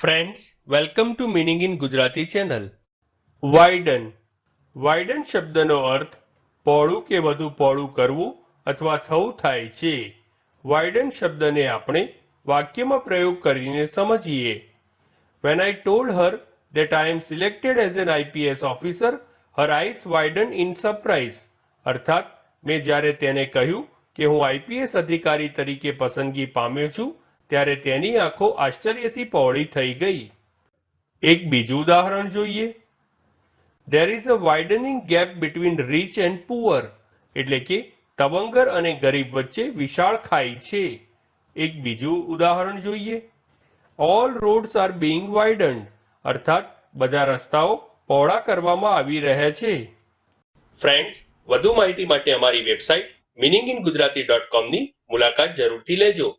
Friends welcome to meaning in Gujarati channel widen widen શબ્દનો અર્થ પહોળું કે વધુ પહોળું કરવું અથવા થવું થાય છે. વાઇડન શબ્દને આપણે વાક્યમાં પ્રયોગ કરીને સમજીએ. When I told her that I am selected as an IPS officer her eyes widen in surprise અર્થાત, મેં જ્યારે તેને કહ્યું કે હું આઈપીએસ અધિકારી તરીકે પસંદગી પામ્યો છું ત્યારે તેની આંખો આશ્ચર્યથી પહોળી થઈ ગઈ. એક બીજું ઉદાહરણ જોઈએ. There is a widening gap between rich and poor એટલે કે તવંગર અને ગરીબ વચ્ચે વિશાળ ખાઈ છે. એક બીજું ઉદાહરણ જોઈએ. All roads are being widened અર્થાત બધા રસ્તાઓ પહોળા કરવામાં આવી રહ્યા છે. ફ્રેન્ડ્સ વધુ માહિતી માટે અમારી website meaning in Gujarati dot કોમની મુલાકાત જરૂરથી લેજો.